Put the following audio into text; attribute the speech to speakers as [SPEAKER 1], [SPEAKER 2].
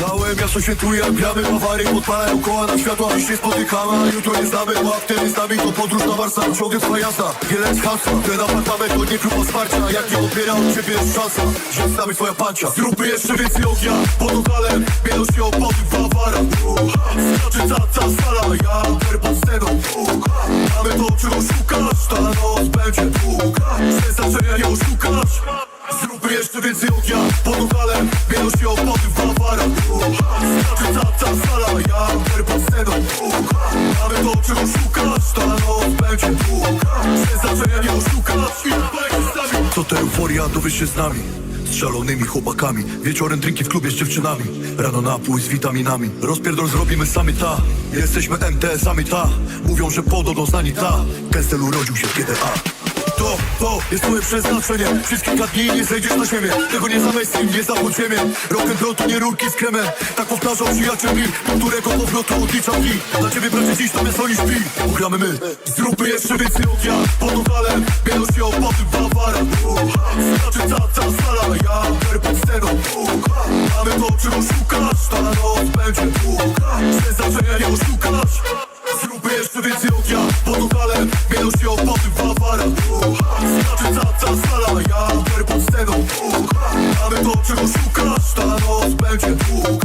[SPEAKER 1] Całe miasto świętuje, jak gramy Bawary podpalają koła na światła Dziś się spotykamy, a jutro nie znamy Bo aktywy z nami to podróż na Warsa Ciągle trwa jazda, wiele jest hasła Ten apartament to nie grupa wsparcia Jak nie odbiera od ciebie jest szansa Że z nami twoja pancia. Zróbmy jeszcze więcej ognia Pod okalem, bielą się opłaty w Bawarach Znaczy ta, ta sala Ja per pod sceną. Mamy to, czego szukasz Ta noc będzie długa. Sensaczenia nie oszukasz. Zróbmy jeszcze więcej ognia Pod okalem, bielą się opłaty w Bawarach Znaczy ta, ta sala Ja per pod Mamy to, czego szukasz Ta noc będzie długa. Sensaczenia nie oszukasz I nami. Co to euforia, dowiesz się z nami. Z szalonymi chłopakami. Wieczorem drinki w klubie z dziewczynami. Rano napój z witaminami. Rozpierdol zrobimy sami ta. Jesteśmy MTS-ami ta. Mówią, że podobno znani ta. Kessel urodził się w GTA to, to jest twoje przeznaczenie. Przez kilka dni nie zejdziesz na ziemię. Tego nie za mainstream, nie za podziemie Rock'n'roll to nie rurki z kremem. Tak powtarzał przyjaciel mi Do którego powrotu odliczam dni Dla ciebie bracie dziś to miasto niż pi Ugramy my. Zróbmy jeszcze więcej ognia Pod okalem Bielą się opłaty w Bawarach Znaczy ta, ta sala. Ja per pod sceną. Mamy to, czego szukasz. Ta noc będzie długa. Sensaczenia nie oszukasz. Zróbmy jeszcze więcej ognia Pod okalem Bielą się opłaty w to przekoszuka Stalanos będzie dług